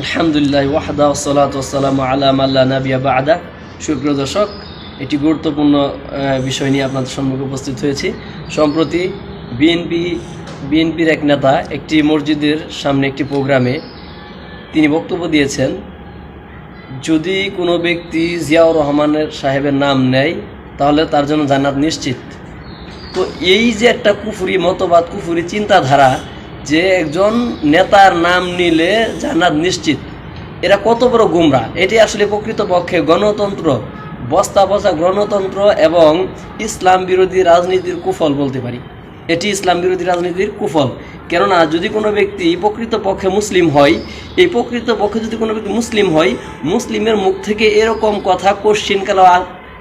আলহামদুলিল্লাহ, ওয়াহদা ওসালাত ওসালাম আলা মাল্লা নাবিয়া বাদা। সুপ্রিয় দর্শক, একটি গুরুত্বপূর্ণ বিষয় নিয়ে আপনাদের সম্মুখে উপস্থিত হয়েছি। সম্প্রতি বিএনপি, বিএনপির এক নেতা একটি মসজিদের সামনে একটি প্রোগ্রামে তিনি বক্তব্য দিয়েছেন, যদি কোনো ব্যক্তি জিয়াউর রহমানের সাহেবের নাম নেয়, তাহলে তার জন্য জান্নাত নিশ্চিত। তো এই যে একটা কুফুরি, মতবাদ, কুফুরি চিন্তাধারা যে একজন নেতার নাম নিলে জান্নাত নিশ্চিত। এরা কত বড় গুমরা এটি আসলে প্রকৃতপক্ষে গণতন্ত্র বস্তা বসা গণতন্ত্র এবং ইসলাম বিরোধী রাজনীতির কুফল বলতে পারি। এটি ইসলাম বিরোধী রাজনীতির কুফল। কেননা, যদি কোনো ব্যক্তি প্রকৃতপক্ষে মুসলিম হয়, এই প্রকৃতপক্ষে যদি কোনো ব্যক্তি মুসলিম হয়, মুসলিমের মুখ থেকে এরকম কথা কোশ্চিনকালে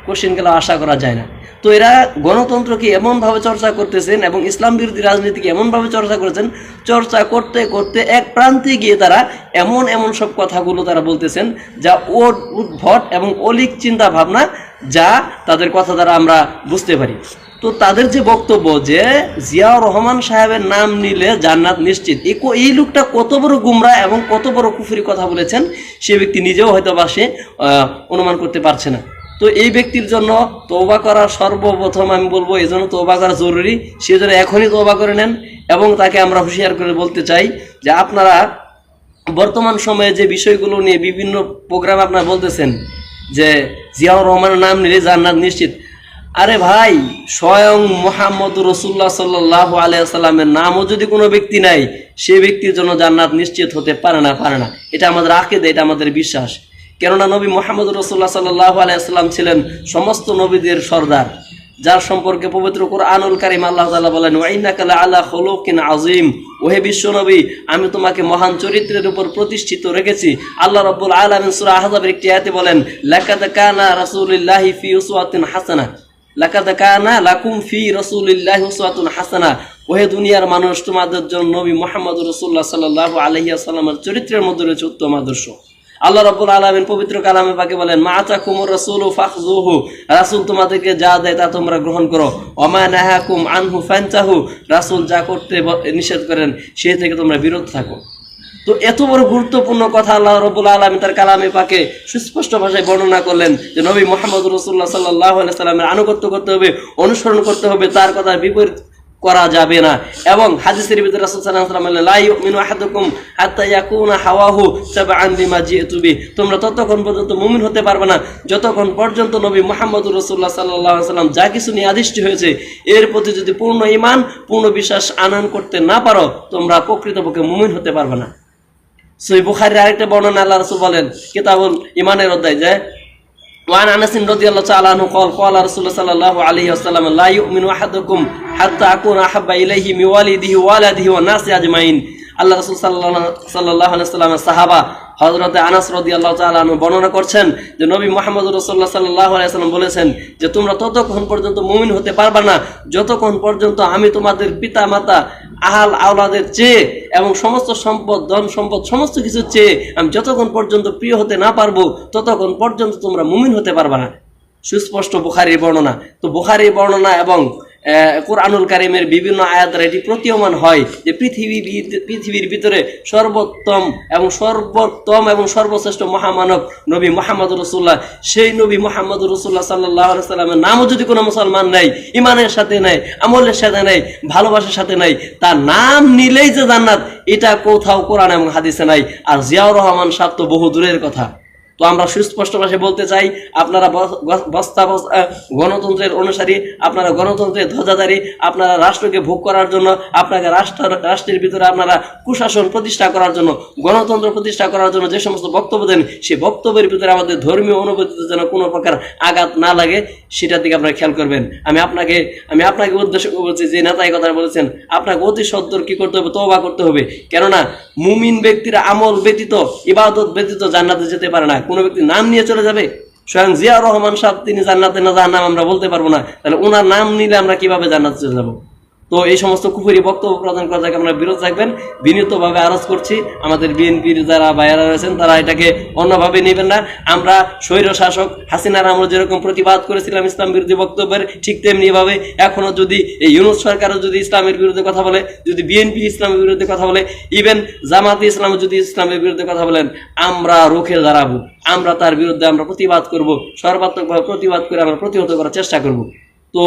কোশ্চিনকালে আশা করা যায় না। তো এরা গণতন্ত্রকে এমনভাবে চর্চা করতেছেন এবং ইসলাম বিরোধী রাজনীতিকে এমনভাবে চর্চা করেছেন, চর্চা করতে করতে এক প্রান্তে গিয়ে তারা এমন এমন সব কথাগুলো তারা বলতেছেন যা ওর উদ্ভট এবং অলিক চিন্তা ভাবনা যা তাদের কথা দ্বারা আমরা বুঝতে পারি। তো তাদের যে বক্তব্য যে জিয়াউর রহমান সাহেবের নাম নিলে জান্নাত নিশ্চিত। এই লোকটা কত বড় গুমরা এবং কত বড় কুফুরি কথা বলেছেন, সে ব্যক্তি নিজেও হয়তো বা সে অনুমান করতে পারছে না। তো এই ব্যক্তির জন্য তৌবা করা সর্বপ্রথম আমি বলব, এই জন্য তৌবা করা জরুরি। সে যেন এখনই তৌবা করে নেন এবং তাকে আমরা হুঁশিয়ার করে বলতে চাই যে আপনারা বর্তমান সময়ে যে বিষয়গুলো নিয়ে বিভিন্ন প্রোগ্রাম আপনারা বলতেছেন যে জিয়াউর রহমানের নাম নিলে জান্নাত নিশ্চিত। আরে ভাই, স্বয়ং মোহাম্মদ রসুল্লাহ সাল্লাহ আলিয়াল্লামের নামও যদি কোনো ব্যক্তি নাই সে ব্যক্তির জন্য জান্নাত নিশ্চিত হতে পারে না পারে না। এটা আমাদের আকেদে, এটা আমাদের বিশ্বাস। কেননা নবী মোহাম্মদ রসুল্লাহ সাল্লাহ আলাইসাল্লাম ছিলেন সমস্ত নবীদের সর্দার, যার সম্পর্কে পবিত্র কোরআনুল কারিম আল্লাহ তাআলা বলেন ওয়াইনাকালা আলা খলুকিন আজিম ওহে বিশ্বনবী আমি তোমাকে মহান চরিত্রের উপর প্রতিষ্ঠিত রেখেছি। আল্লাহ রাব্বুল আলামিন সূরা আহজাবের একটি আয়াতে বলেন, লাকাদ কানা রাসূলুল্লাহি ফি উসওয়াতিন হাসানা। লাকাদ কানা লাকুম ফি রাসূলিল্লাহি উসওয়াতুন হাসানা। ওহে দুনিয়ার মানুষ, তোমাদের জন্য নবী মোহাম্মদ রসুল্লাহ সাল্লাল্লাহু আলাইহি ওয়াসাল্লামের চরিত্রের মধ্যে রয়েছে উত্তম আদর্শ। আল্লাহ রাব্বুল আলামিন পবিত্র কালামে পাকে বলেন, মা আতাকুমুর রাসূলু ফাখযুহু। রাসূল তোমাদেরকে যা দেয় তা তোমরা গ্রহণ করো। ওমা নাহাকুম আনহু ফানতাহু। রাসূল যা করতে নিষেধ করেন, সে থেকে তোমরা বিরত থাকো। তো এত বড় গুরুত্বপূর্ণ কথা আল্লাহ রবুল আলমী তার কালামে পাকে সুস্পষ্ট ভাষায় বর্ণনা করলেন যে নবী মোহাম্মদ রসুল্লাহ সাল্লাহ সাল্লামের আনুগত্য করতে হবে, অনুসরণ করতে হবে, তার কথার বিপরীত করা যাবে না। এবং হাদিসের ভিতরে রাসূল সাল্লাল্লাহু আলাইহি লা ইউমিনু আহাদুকুম হাত্তা ইয়াকুনা হাওয়াহু তাবআন বিমা জিতু বি তোমরা ততক্ষণ পর্যন্ত মুমিন হতে পারবে না। যতক্ষণ পর্যন্ত নবী মুহাম্মদ রাসূলুল্লাহ সাল্লাল্লাহু আলাইহি যা কিছু নিয়ে আদিষ্ট হয়েছে, এর প্রতি যদি পূর্ণ ঈমান, পূর্ণ বিশ্বাস আনয়ন করতে না পারো, তোমরা প্রকৃতপক্ষে মুমিন হতে পারবে না। সই বুখারির আরেকটা বর্ণনা আল্লাহ রাসূল বলেন, কিতাবুল ইমানের অধ্যায় যে وعن انس رضي الله تعالى عنه قال قال رسول الله صلى الله عليه وسلم لا يؤمن احدكم حتى اكون احب اليه من والده وولده والناس اجمعين আল্লাহ রাসূল সাল্লাল্লাহু সাল্লাল্লাহু আলাইহি সাল্লামের সাহাবা হযরতে আনাস রাদিয়াল্লাহু তাআলা আনহু বর্ণনা করছেন যে নবী মুহাম্মদ রাসূলুল্লাহ সাল্লাল্লাহু আলাইহি সাল্লাম বলেছেন যে তোমরা ততক্ষণ পর্যন্ত মুমিন হতে পারবে না যতক্ষণ পর্যন্ত আমি তোমাদের পিতা মাতা আহাল আওলাদের চেয়ে এবং সমস্ত সম্পদ, ধন সম্পদ, সমস্ত কিছু চেয়ে আমি যতক্ষণ পর্যন্ত প্রিয় হতে না পারব, ততক্ষণ পর্যন্ত তোমরা মুমিন হতে পারবা না। সুস্পষ্ট বুখারির বর্ণনা। তো বুখারির বর্ণনা এবং কোরআনুল কারিমের বিভিন্ন আয়াত এটি প্রতীয়মান হয় যে পৃথিবী পৃথিবীর ভিতরে সর্বোত্তম এবং সর্বোত্তম এবং সর্বশ্রেষ্ঠ মহামানব নবী মোহাম্মদ রসুল্লাহ সেই নবী মোহাম্মদ রসুল্লাহ সাল্লাহ সাল্লামের নামও যদি কোনো মুসলমান নাই ইমানের সাথে নাই আমলের সাথে নাই ভালোবাসার সাথে নাই তার নাম নিলেই যে জান্নাত, এটা কোথাও কোরআন এবং হাদিসে নাই। আর জিয়াউর রহমান সাহ তো বহু দূরের কথা। তো আমরা সুস্পষ্ট ভাষায় বলতে চাই, আপনারা বস- বস- বস্তা গণতন্ত্রের অনুসারী, আপনারা গণতন্ত্রের ধ্বজাধারী, আপনারা রাষ্ট্রকে ভোগ করার জন্য, আপনাকে রাষ্ট্র, রাষ্ট্রের ভিতরে আপনারা কুশাসন প্রতিষ্ঠা করার জন্য, গণতন্ত্র প্রতিষ্ঠা করার জন্য যে সমস্ত বক্তব্য দেন সেই বক্তব্যের ভিতরে আমাদের ধর্মীয় অনুভূতিতে যেন কোনো প্রকার আঘাত না লাগে, সেটার দিকে আপনারা খেয়াল করবেন। আমি আপনাকে আমি আপনাকে উদ্দেশ্য বলছি যে নেতা এই কথা বলেছেন, আপনাকে অতি সত্তর কি করতে হবে, তওবা করতে হবে। কেননা, মুমিন ব্যক্তির আমল ব্যতীত, ইবাদত ব্যতীত জান্নাতে যেতে পারে না। কোনো ব্যক্তি নাম নিয়ে চলে যাবে? স্বয়ং জিয়া রহমান সাহেব, তিনি জান্নাতে না যার নাম আমরা বলতে পারব না। তাহলে ওনার নাম নিলে আমরা কীভাবে জান্নাতে চলে যাব? তো এই সমস্ত কুপুরি বক্তব্য প্রদান করা থেকে আমরা বিরত থাকবেন বিনীতভাবে আরজ করছি, আমাদের বিএনপির যারা বাইরা রয়েছেন, তারা এটাকে অন্যভাবে নেবেন না। আমরা স্বৈর শাসক হাসিনার আমরা যেরকম প্রতিবাদ করেছিলাম ইসলাম বিরোধী বক্তব্যের, ঠিক তেমনি ভাবে এখনও যদি এই ইউনুস সরকারও যদি ইসলামের বিরুদ্ধে কথা বলে, যদি বিএনপি ইসলামের বিরুদ্ধে কথা বলে ইভেন জামাতে ইসলাম যদি ইসলামের বিরুদ্ধে কথা বলেন, আমরা রুখে দাঁড়াবো। আমরা তার বিরুদ্ধে আমরা প্রতিবাদ করব। সর্বাত্মকভাবে প্রতিবাদ করে আমরা প্রতিহত করার চেষ্টা করব। তো